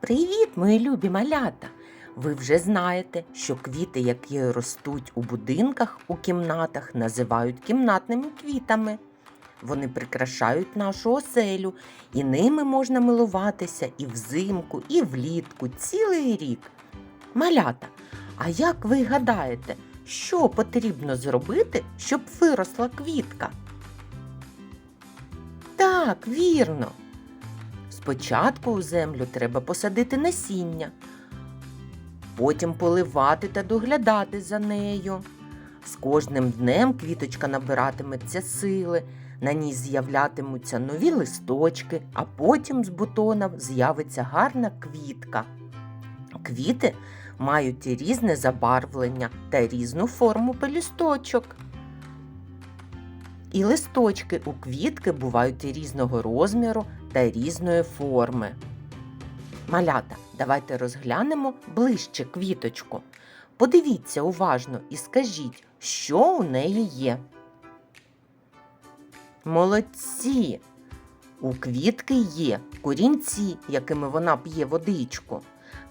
Привіт, мої любі малята! Ви вже знаєте, що квіти, які ростуть у будинках, у кімнатах, називають кімнатними квітами. Вони прикрашають нашу оселю, і ними можна милуватися і взимку, і влітку, цілий рік. Малята, а як ви гадаєте, що потрібно зробити, щоб виросла квітка? Так, вірно. Спочатку у землю треба посадити насіння, потім поливати та доглядати за нею. З кожним днем квіточка набиратиметься сили, на ній з'являтимуться нові листочки, а потім з бутона з'явиться гарна квітка. Квіти мають різне забарвлення та різну форму пелюсточок. І листочки у квітки бувають і різного розміру та різної форми. Малята, давайте розглянемо ближче квіточку. Подивіться уважно і скажіть, що у неї є. Молодці! У квітки є корінці, якими вона п'є водичку.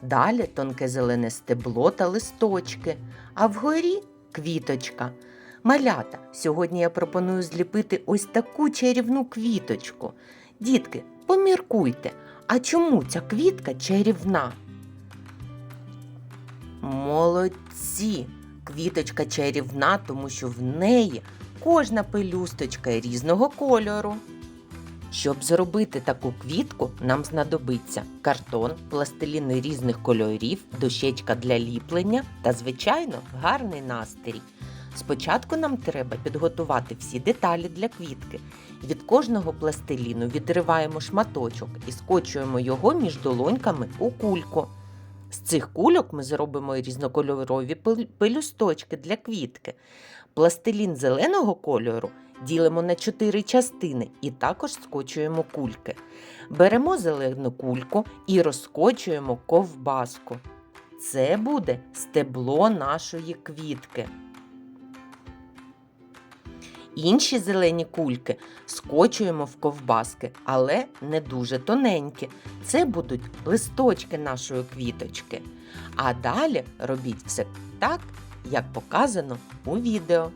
Далі тонке зелене стебло та листочки, а вгорі квіточка. Малята, сьогодні я пропоную зліпити ось таку чарівну квіточку. Дітки, поміркуйте, а чому ця квітка чарівна? Молодці! Квіточка чарівна, тому що в неї кожна пелюсточка різного кольору. Щоб зробити таку квітку, нам знадобиться картон, пластиліни різних кольорів, дощечка для ліплення та, звичайно, гарний настрій. Спочатку нам треба підготувати всі деталі для квітки. Від кожного пластиліну відриваємо шматочок і скочуємо його між долоньками у кульку. З цих кульок ми зробимо різнокольорові пел- пелюсточки для квітки. Пластилін зеленого кольору ділимо на чотири частини і також скочуємо кульки. Беремо зелену кульку і розкочуємо ковбаску. Це буде стебло нашої квітки. Інші зелені кульки скочуємо в ковбаски, але не дуже тоненькі. Це будуть листочки нашої квіточки. А далі робіть все так, як показано у відео.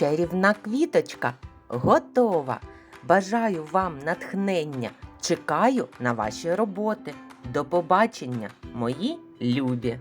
Чарівна квіточка готова. Бажаю вам натхнення. Чекаю на ваші роботи. До побачення, мої любі!